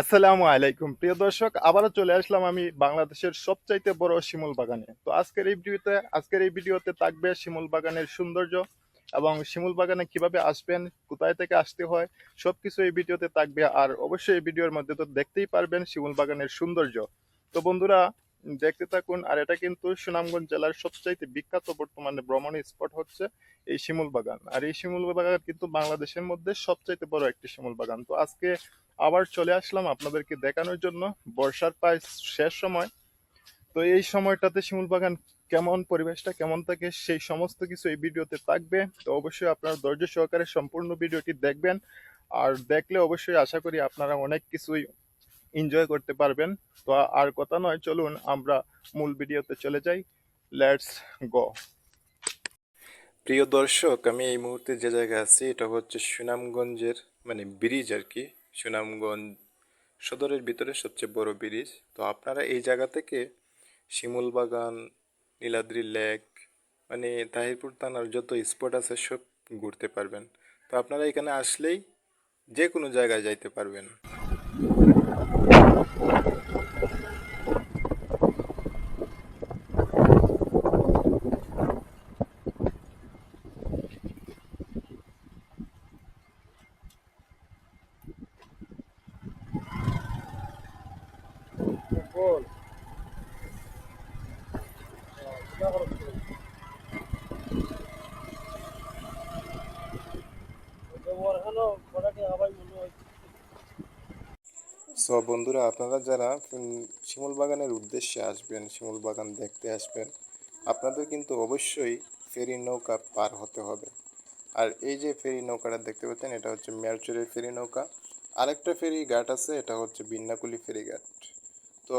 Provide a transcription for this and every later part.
আসসালামু আলাইকুম। প্রিয় দর্শক, আবারও চলে আসলাম আমি বাংলাদেশের সবচাইতে বড় শিমুল বাগানে। তো আজকের এই ভিডিওতে, আজকের এই ভিডিওতে থাকবে শিমুল বাগানের সৌন্দর্য এবং শিমুল বাগানে কীভাবে আসবেন, কোথায় থেকে আসতে হয় সব কিছু এই ভিডিওতে থাকবে। আর অবশ্যই এই ভিডিওর মধ্যে তো দেখতেই পারবেন শিমুল বাগানের সৌন্দর্য। তো বন্ধুরা দেখতে থাকুন। আর এটা কিন্তু সুনামগঞ্জ জেলার সবচাইতে বিখ্যাত বর্তমানে ভ্রমণ স্পট হচ্ছে এই শিমুল বাগান। আর এই শিমুল বাগান কিন্তু বাংলাদেশের মধ্যে সবচাইতে বড় একটি শিমুল বাগান। তো আজকে আবার চলে আসলাম আপনাদেরকে দেখানোর জন্য। বর্ষার প্রায় শেষ সময়। তো এই সময়টাতে শিমুল বাগান কেমন, পরিবেশটা কেমন থাকে, সেই সমস্ত কিছু এই ভিডিওতে থাকবে। তো অবশ্যই আপনারা ধৈর্য সহকারে সম্পূর্ণ ভিডিওটি দেখবেন। আর দেখলে অবশ্যই আশা করি আপনারা অনেক কিছুই এনজয় করতে পারবেন। তো আর কথা নয়, চলুন আমরা মূল ভিডিওতে চলে যাই। লেটস গো প্রিয় দর্শক, আমি এই মুহূর্তে যে জায়গায় আছি, এটা হচ্ছে সুনামগঞ্জের মানে ব্রিজ আর কি। সুনামগঞ্জ সদরের ভিতরে সবচেয়ে বড় ব্রিজ। তো আপনারা এই জায়গা থেকে শিমুল বাগান নীলাদ্রি লেক মানে তাহিরপুর থানার যত স্পট আছে, সব ঘুরতে পারবেন। তো আপনারা এখানে আসলেই যে কোনো জায়গায় যাইতে পারবেন। Gol. Ya, সো বন্ধুরা, আপনারা যারা শিমুল বাগানের উদ্দেশ্যে আসবেন, শিমুল বাগান দেখতে আসবেন, আপনাদের কিন্তু অবশ্যই ফেরি নৌকা পার হতে হবে। আর এই যে ফেরি নৌকাটা দেখতে পাচ্ছেন, এটা হচ্ছে মেরচুরের ফেরি নৌকা। আরেকটা ফেরি ঘাট আছে, এটা হচ্ছে বিন্নাকুলি ফেরি ঘাট। তো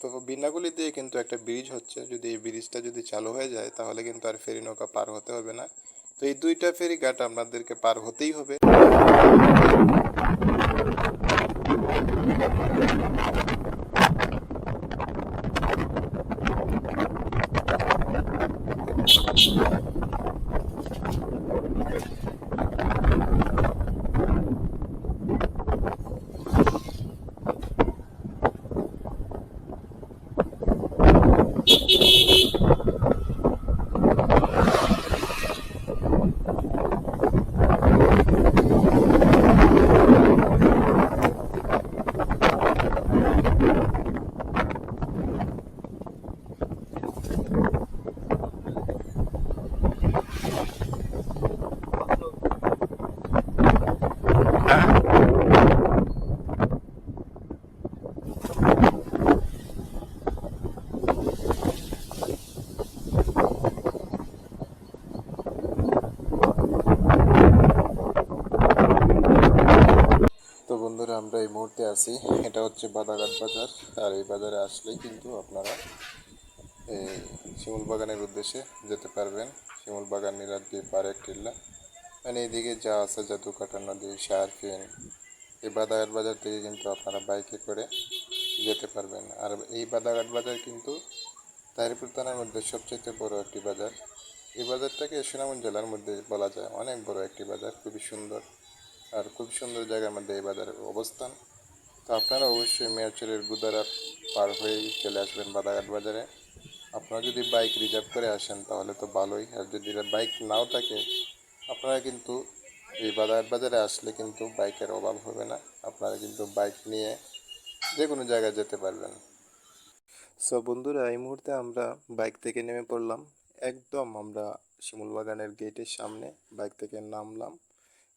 তো বিন্নাকুলি দিয়ে কিন্তু একটা ব্রিজ হচ্ছে, যদি এই ব্রিজটা যদি চালু হয়ে যায়, তাহলে কিন্তু আর ফেরি নৌকা পার হতে হবে না। তো এই দুইটা ফেরি ঘাট আপনাদেরকে পার হতেই হবে তো বন্ধুরা আমরা এই মুহূর্তে আছি। এটা হচ্ছে বাদাঘাট বাজার। আর এই বাজারে আসলেই কিন্তু আপনারা এই শিমুল বাগানের উদ্দেশ্যে যেতে পারবেন। শিমুল বাগান নীলাদ্রি পারেক টিল্লা। মানে এইদিকে যা আছে জাদুকাটা নদী শারফিন এই বাদাঘাট বাজার থেকে কিন্তু আপনারা বাইকে করে যেতে পারবেন। আর এই বাদাঘাট বাজার কিন্তু তাহিরপুর থানার মধ্যে সবচেয়ে বড় একটি বাজার। এই বাজারটাকে সুনামগঞ্জ জেলার মধ্যে বলা যায়। অনেক বড় একটি বাজার, খুবই সুন্দর। আর খুব সুন্দর জায়গার মধ্যে এই বাজারের অবস্থান। তো আপনারা অবশ্যই মেয়ারচরের গুদারা পার হয়েই চলে আসবেন বাদাঘাট বাজারে। আপনারা যদি বাইক রিজার্ভ করে আসেন তাহলে তো ভালোই। আর যদি বাইক নাও থাকে, আপনারা কিন্তু এই বাদাঘাট বাজারে আসলে কিন্তু বাইকের অভাব হবে না। আপনারা কিন্তু বাইক নিয়ে যে কোনো জায়গায় যেতে পারবেন। সো বন্ধুরা, এই মুহূর্তে আমরা বাইক থেকে নেমে পড়লাম। একদম আমরা শিমুল বাগানের গেটের সামনে বাইক থেকে নামলাম।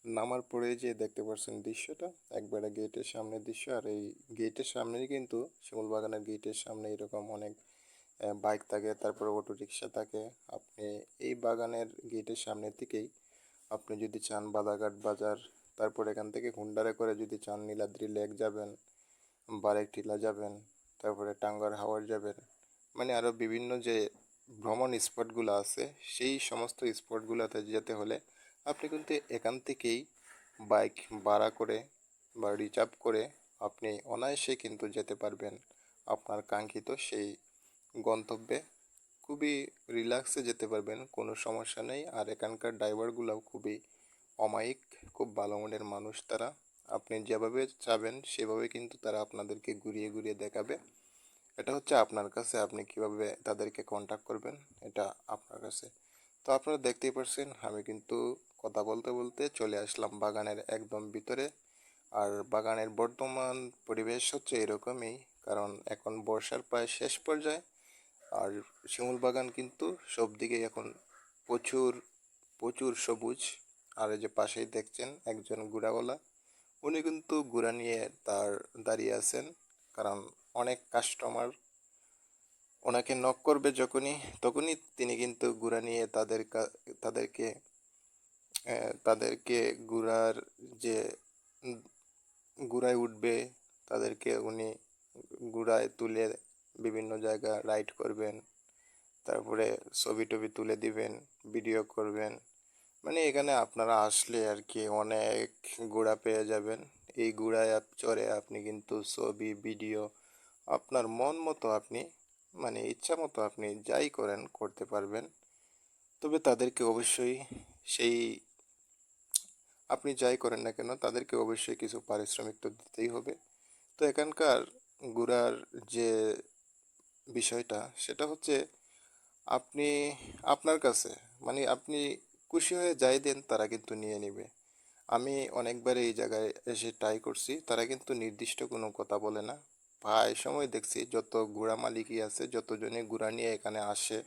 নামার পরে যে দেখতে পাচ্ছেন দৃশ্যটা, একবারে গেটের সামনের দৃশ্য। আর এই গেটের সামনেই কিন্তু শিমুল বাগানের গেটের সামনে এরকম অনেক বাইক থাকে, তারপরে অটো রিক্সা থাকে। আপনি এই বাগানের গেটের সামনের দিকেই আপনি যদি চান বাদাঘাট বাজার, তারপর এখান থেকে হুন্ডারে করে যদি চান নীলাদ্রি লেক যাবেন, বারেক টিলা যাবেন, তারপরে টাঙ্গার হাওয়ার যাবেন মানে আরও বিভিন্ন যে ভ্রমণ স্পটগুলো আছে, সেই সমস্ত স্পটগুলোতে যেতে হলে আপনি কিন্তু এখান থেকেই বাইক ভাড়া করে বা রিজার্ভ করে আপনি অনায়াসে কিন্তু যেতে পারবেন। আপনার কাঙ্ক্ষিত সেই গন্তব্যে খুবই রিল্যাক্সে যেতে পারবেন, কোনো সমস্যা নেই। আর এখানকার ড্রাইভারগুলোও খুবই অমায়িক, খুব ভালো মনের মানুষ তারা। আপনি যেভাবে চাবেন, সেভাবে কিন্তু তারা আপনাদেরকে ঘুরিয়ে ঘুরিয়ে দেখাবে। এটা হচ্ছে আপনার কাছে, আপনি কীভাবে তাদেরকে কন্ট্যাক্ট করবেন, এটা আপনার কাছে। তো আপনারা দেখতেই পারছেন, আমি কিন্তু কথা বলতে বলতে চলে আসলাম বাগানের একদম ভিতরে। আর বাগানের বর্তমান পরিবেশ হচ্ছে এরকমই, কারণ এখন বর্ষার প্রায় শেষ পর্যায়ে। আর শিমুল বাগান কিন্তু সব দিকে এখন প্রচুর প্রচুর সবুজ। আর যে পাশেই দেখছেন একজন গুড়াওয়ালা, উনি কিন্তু গুড়া নিয়ে তার দাঁড়িয়ে আছেন, কারণ অনেক কাস্টমার ওনাকে নক করবে যখনই, তখনই তিনি কিন্তু গুড়া নিয়ে তাদের তাদেরকে তাদেরকে গুড়ার যে গুড়ায় উঠবে, তাদেরকে উনি গুড়ায় তুলে বিভিন্ন জায়গা রাইড করবেন, তারপরে ছবি টবি তুলে দিবেন, ভিডিও করবেন। মানে এখানে আপনারা আসলে আর কি অনেক গুড়া পেয়ে যাবেন। এই গুড়ায় আপ- চড়ে আপনি কিন্তু ছবি, ভিডিও আপনার মন মতো আপনি মানে ইচ্ছা মতো আপনি যাই করেন, করতে পারবেন। তবে তাদেরকে অবশ্যই সেই আপনি যাই করেন না কেন, তাদেরকে অবশ্যই কিছু পারিশ্রমিক তো দিতেই হবে। তো এখানকার ঘোরার যে বিষয়টা, সেটা হচ্ছে আপনি, আপনার কাছে মানে আপনি খুশি হয়ে যাই দেন, তারা কিন্তু নিয়ে নেবে। আমি অনেকবার এই জায়গায় এসে ট্রাই করছি, তারা কিন্তু নির্দিষ্ট কোনো কথা বলে না। প্রায় সময় দেখছি যত ঘোড়া মালিকই আছে যতজনে ঘোড়া নিয়ে এখানে আসে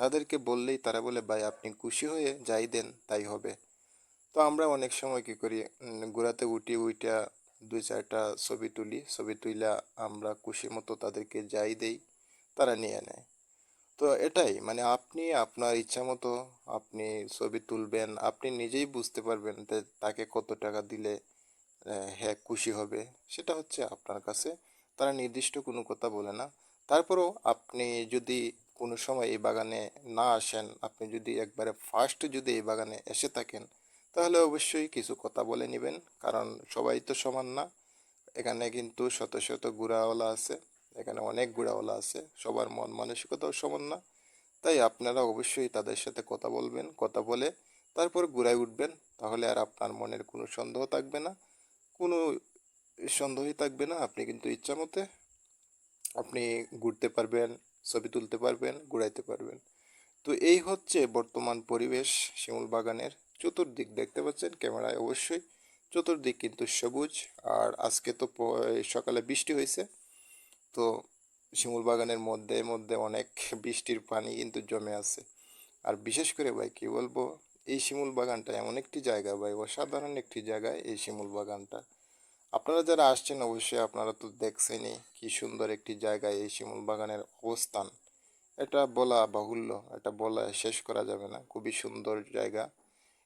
তাদেরকে বললেই তারা বলে, ভাই, আপনি খুশি হয়ে যাই দেন, তাই হবে। তো আমরা অনেক সময় কি করি ঘোড়াতে উঠি উইটা দুই চারটা ছবি তুলি। ছবি তুইলা আমরা খুশি মতো তাদেরকে যাই দেই, তারা নিয়ে নেয়। তো এটাই মানে আপনি আপনার ইচ্ছা মতো আপনি ছবি তুলবেন, আপনি নিজেই বুঝতে পারবেন যে তাকে কত টাকা দিলে হ্যাঁ খুশি হবে। সেটা হচ্ছে আপনার কাছে, তারা নির্দিষ্ট কোনো কথা বলে না। তারপরেও আপনি যদি কোনো সময় এই বাগানে না আসেন, আপনি যদি একবারে ফার্স্ট যদি এই বাগানে এসে থাকেন, তাহলে অবশ্যই কিছু কথা বলে নেবেন। কারণ সবাই তো সমান না। এখানে কিন্তু শত শত গুড়াওয়ালা আছে, এখানে অনেক গুড়াওয়ালা আছে। সবার মন মানসিকতাও সমান না। তাই আপনারা অবশ্যই তাদের সাথে কথা বলবেন, কথা বলে তারপর ঘুরায় উঠবেন। তাহলে আর আপনার মনের কোনো সন্দেহ থাকবে না। কোনো সন্দেহই থাকবে না। আপনি কিন্তু ইচ্ছা মতে আপনি ঘুরতে পারবেন ছবি তুলতে পারবেন, ঘুরাইতে পারবেন। তো এই হচ্ছে বর্তমান পরিবেশ শিমুল বাগানের চতুর্দিক। দেখতে পাচ্ছেন ক্যামেরায় অবশ্যই। চতুর্দিক কিন্তু সবুজ আর আজকে তো সকালে বৃষ্টি হয়েছে। তো শিমুল বাগানের মধ্যে মধ্যে অনেক বৃষ্টির পানি কিন্তু জমে আছে। আর বিশেষ করে ভাই, কি বলব? এই শিমুল বাগানটা এমন একটি জায়গা ভাই, অসাধারণ একটি জায়গায় এই শিমুল বাগানটা। আপনারা যারা আসছেন, অবশ্যই আপনারা তো দেখছেনই কি সুন্দর একটি জায়গায় এই শিমুল বাগানের অবস্থান। এটা বলা বাহুল্য, এটা বলা শেষ করা যাবে না। খুবই সুন্দর জায়গা।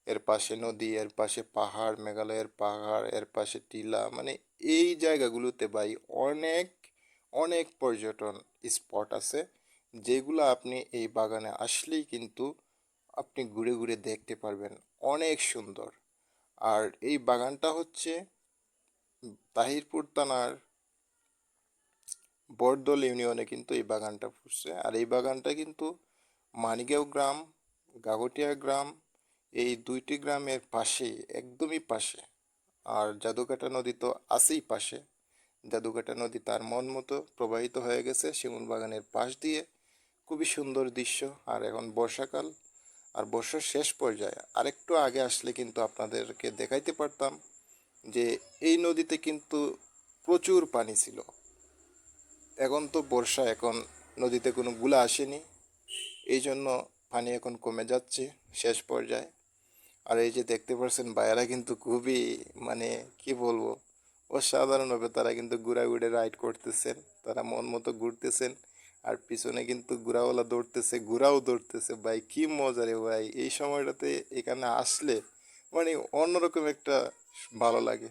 এর পাশে নদী, এর পাশে পাহাড়, মেঘালয়ের পাহাড়, এর পাশে টিলা মানে এই জায়গাগুলোতে ভাই অনেক অনেক পর্যটন স্পট আছে, যেগুলো আপনি এই বাগানে আসলেই কিন্তু আপনি ঘুরে ঘুরে দেখতে পারবেন। অনেক সুন্দর। আর এই বাগানটা হচ্ছে তাহিরপুর থানার বরদল ইউনিয়নে কিন্তু এই বাগানটা ফুটছে। আর এই বাগানটা কিন্তু মানিগাঁও গ্রাম গাগটিয়া গ্রাম, এই দুইটি গ্রামের পাশে একদমই পাশে। আর জাদুকাটা নদী তো আছেই পাশে। জাদুকাটা নদী তার মন মতো প্রবাহিত হয়ে গেছে শিমুল বাগানের পাশ দিয়ে। খুবই সুন্দর দৃশ্য। আর এখন বর্ষাকাল, আর বর্ষার শেষ পর্যায়ে। আরেকটু আগে আসলে কিন্তু আপনাদেরকে দেখাইতে পারতাম যে এই নদীতে কিন্তু প্রচুর পানি ছিল। এখন তো বর্ষা, এখন নদীতে কোনো গুলা আসেনি। এই জন্য পানি এখন কমে যাচ্ছে শেষ পর্যায়ে। আর এই যে দেখতে পাচ্ছেন ভাইয়ারা কিন্তু খুবই মানে কি বলব অসাধারণভাবে তারা কিন্তু ঘুরা ঘুরে রাইড করতেছেন। তারা মন মতো ঘুরতেছেন। আর পিছনে কিন্তু ঘোড়াওয়ালা দৌড়তেছে, ঘোড়াও দৌড়তেছে। ভাই, কি মজা রে ভাই। এই সময়টাতে এখানে আসলে মানে অন্যরকম একটা ভালো লাগে।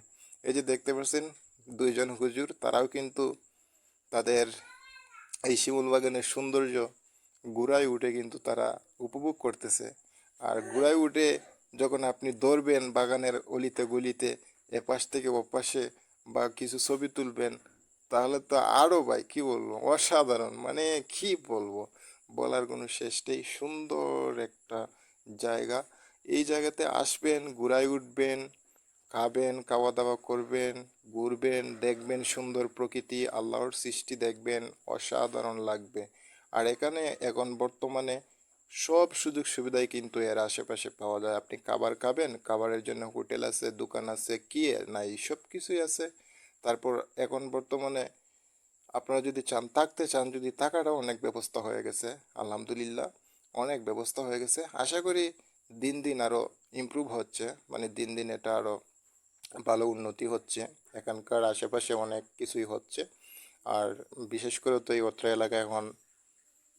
এই যে দেখতে পাচ্ছেন, দুইজন হুজুর, তারাও কিন্তু তাদের এই শিমুল বাগানের সৌন্দর্য ঘোড়ায় উঠে কিন্তু তারা উপভোগ করতেছে। আর ঘোড়ায় উঠে যখন আপনি দৌড়বেন বাগানের অলিতে গলিতে, এপাশ থেকে ওপাশে বা কিছু ছবি তুলবেন, তাহলে তো আরও ভাই, কি বলব? অসাধারণ মানে কি বলব? বলার কোনো শেষ নেই, সুন্দর একটা জায়গা। এই জায়গাতে আসবেন ঘোড়ায় উঠবেন খাবেন খাওয়া দাওয়া করবেন, ঘুরবেন, দেখবেন সুন্দর প্রকৃতি, আল্লাহর সৃষ্টি দেখবেন, অসাধারণ লাগবে। আর এখানে এখন বর্তমানে সব সুযোগ সুবিধাই কিন্তু এর আশেপাশে পাওয়া যায়। আপনি খাবার খাবেন, খাবারের জন্য হোটেল আছে, দোকান আছে, কি নাই, সব কিছুই আছে। তারপর এখন বর্তমানে আপনারা যদি চান, থাকতে চান, যদি থাকাটাও অনেক ব্যবস্থা হয়ে গেছে, আলহামদুলিল্লাহ, অনেক ব্যবস্থা হয়ে গেছে। আশা করি দিন দিন আরও ইমপ্রুভ হচ্ছে মানে দিন দিন এটা আরও ভালো উন্নতি হচ্ছে। এখানকার আশেপাশে অনেক কিছুই হচ্ছে। আর বিশেষ করে তো এই অত্র এলাকা এখন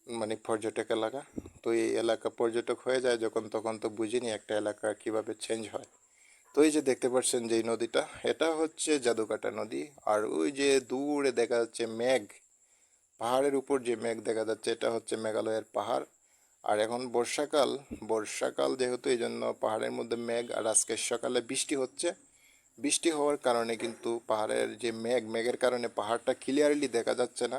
মানে পর্যটক এলাকা। তো এই এলাকা পর্যটক হয়ে যায় যখন তখন তো বুঝিনি একটা এলাকা কীভাবে চেঞ্জ হয়। তো এই যে দেখতে পাচ্ছেন যে নদীটা, এটা হচ্ছে জাদুকাটা নদী। আর ওই যে দূরে দেখা যাচ্ছে মেঘ, পাহাড়ের উপর যে মেঘ দেখা যাচ্ছে, এটা হচ্ছে মেঘালয়ের পাহাড়। আর এখন বর্ষাকাল বর্ষাকাল যেহেতু, এই জন্য পাহাড়ের মধ্যে মেঘ। আর আজকে সকালে বৃষ্টি হচ্ছে। বৃষ্টি হওয়ার কারণে কিন্তু পাহাড়ের যে মেঘ, মেঘের কারণে পাহাড়টা ক্লিয়ারলি দেখা যাচ্ছে না।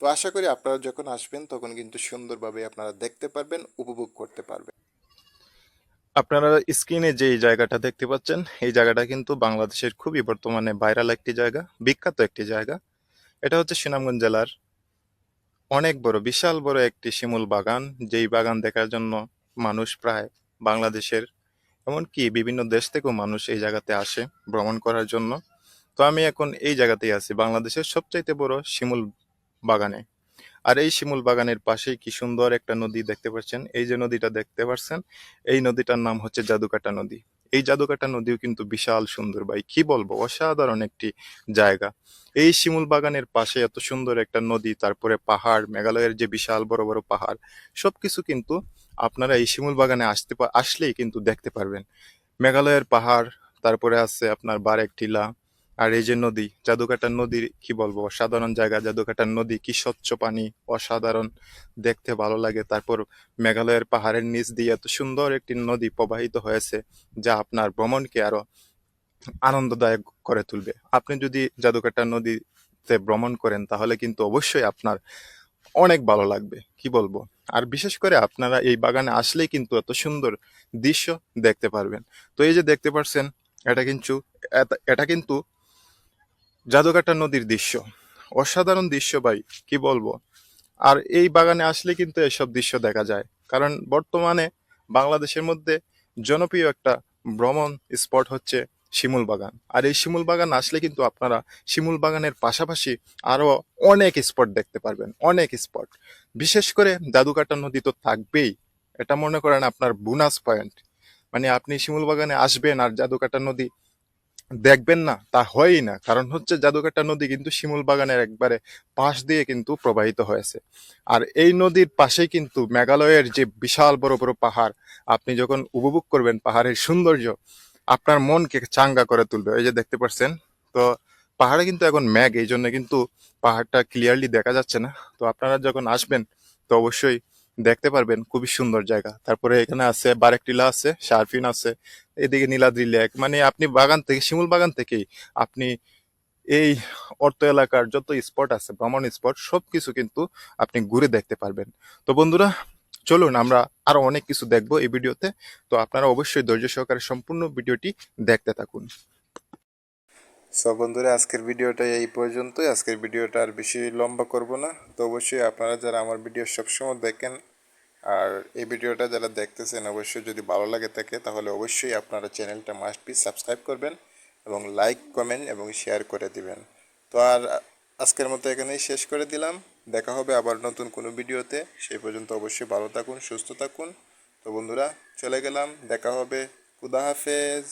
তো আশা করি আপনারা যখন আসবেন, তখন কিন্তু সুন্দরভাবে আপনারা দেখতে পারবেন, উপভোগ করতে পারবেন। আপনারা স্ক্রিনে যে জায়গাটা দেখতে পাচ্ছেন, এই জায়গাটা কিন্তু বাংলাদেশের খুবই বর্তমানে ভাইরাল একটি জায়গা, বিখ্যাত একটি জায়গা। এটা হচ্ছে সুনামগঞ্জ জেলার অনেক বড়, বিশাল বড় একটি শিমুল বাগান, যেই বাগান দেখার জন্য মানুষ প্রায় বাংলাদেশের এমনকি বিভিন্ন দেশ থেকেও মানুষ এই জায়গাতে আসে ভ্রমণ করার জন্য। তো আমি এখন এই জায়গাতেই আছি, বাংলাদেশের সবচাইতে বড় শিমুল বাগানে। আর এই শিমুল বাগানের পাশেই কি সুন্দর একটা নদী দেখতে পাচ্ছেন? এই যে নদীটা দেখতে পাচ্ছেন, এই নদীটার নাম হচ্ছে জাদুকাটা নদী। এই জাদুকাটা নদীও কিন্তু বিশাল সুন্দর ভাই, কি বলব? অসাধারণ একটি জায়গা। এই শিমুল বাগানের পাশে এত সুন্দর একটা নদী, তারপরে পাহাড়, মেঘালয়ের যে বিশাল বড় বড় পাহাড়, সবকিছু কিন্তু আপনারা এই শিমুল বাগানে আসতে আসলেই কিন্তু দেখতে পারবেন। মেঘালয়ের পাহাড়, তারপরে আছে আপনার বারেক টিলা আর এই যে নদী জাদুকাটার নদীর কি বলব? অসাধারণ জায়গা জাদুকাটার নদী, কি স্বচ্ছ পানি, অসাধারণ, দেখতে ভালো লাগে। তারপর মেঘালয়ের পাহাড়ের নিচ দিয়ে এত সুন্দর একটি নদী প্রবাহিত হয়েছে, যা আপনার ভ্রমণকে আরও আনন্দদায়ক করে তুলবে। আপনি যদি জাদুকাটা নদীতে ভ্রমণ করেন, তাহলে কিন্তু অবশ্যই আপনার অনেক ভালো লাগবে, কি বলব? আর বিশেষ করে আপনারা এই বাগানে আসলেই কিন্তু এত সুন্দর দৃশ্য দেখতে পারবেন। তো এই যে দেখতে পাচ্ছেন এটা কিন্তু এটা- এটা কিন্তু জাদুকাটা নদীর দৃশ্য। অসাধারণ দৃশ্য ভাই, কি বলব? আর এই বাগানে আসলে কিন্তু এসব দৃশ্য দেখা যায়। কারণ বর্তমানে বাংলাদেশের মধ্যে জনপ্রিয় একটা ভ্রমণ স্পট হচ্ছে শিমুল বাগান। আর এই শিমুল বাগান আসলে কিন্তু আপনারা শিমুল বাগানের পাশাপাশি আরও অনেক স্পট দেখতে পারবেন, অনেক স্পট। বিশেষ করে জাদুকাটা নদী তো থাকবেই, এটা মনে করেন আপনার বোনাস পয়েন্ট। মানে আপনি শিমুল বাগানে আসবেন আর জাদুকাটা নদী দেখবেন না, তা হয়ই না। কারণ হচ্ছে জাদুকাটা নদী কিন্তু শিমুল বাগানের একবারে পাশ দিয়ে কিন্তু প্রবাহিত হয়েছে। আর এই নদীর পাশেই কিন্তু মেঘালয়ের যে বিশাল বড় বড় পাহাড়, আপনি যখন উপভোগ করবেন পাহাড়ের সৌন্দর্য আপনার মনকে চাঙ্গা করে তুলবে। এই যে দেখতে পাচ্ছেন, তো পাহাড়ে কিন্তু এখন মেঘ এই জন্য কিন্তু পাহাড়টা ক্লিয়ারলি দেখা যাচ্ছে না। তো আপনারা যখন আসবেন, তো অবশ্যই দেখতে পারবেন, খুবই সুন্দর জায়গা। তারপরে এখানে আছে, বারেকটিলা আছে, শারফিন আছে, এদিকে নীলাদ্রি লেক মানে আপনি বাগান থেকে, শিমুল বাগান থেকেই আপনি এই অর্থ এলাকার যত স্পট আছে, ভ্রমণ স্পট সবকিছু কিন্তু আপনি ঘুরে দেখতে পারবেন। তো বন্ধুরা চলুন আমরা আরও অনেক কিছু দেখব এই ভিডিওতে। তো আপনারা অবশ্যই ধৈর্য সহকারে সম্পূর্ণ ভিডিওটি দেখতে থাকুন। সব বন্ধুরা, আজকের ভিডিওটা এই পর্যন্তই। আজকের ভিডিওটা আর বেশি লম্বা করব না। তো অবশ্যই আপনারা যারা আমার ভিডিও সবসময় দেখেন আর এই ভিডিওটা যারা দেখতেছেন, অবশ্যই যদি ভালো লাগে থাকে, তাহলে অবশ্যই আপনারা চ্যানেলটা মাস্ট বি সাবস্ক্রাইব করবেন এবং লাইক কমেন্ট এবং শেয়ার করে দিবেন। তো আর আজকের মতো এখানেই শেষ করে দিলাম। দেখা হবে আবার নতুন কোনো ভিডিওতে। সেই পর্যন্ত অবশ্যই ভালো থাকুন, সুস্থ থাকুন। তো বন্ধুরা, চলে গেলাম। দেখা হবে। খুদা হাফেজ।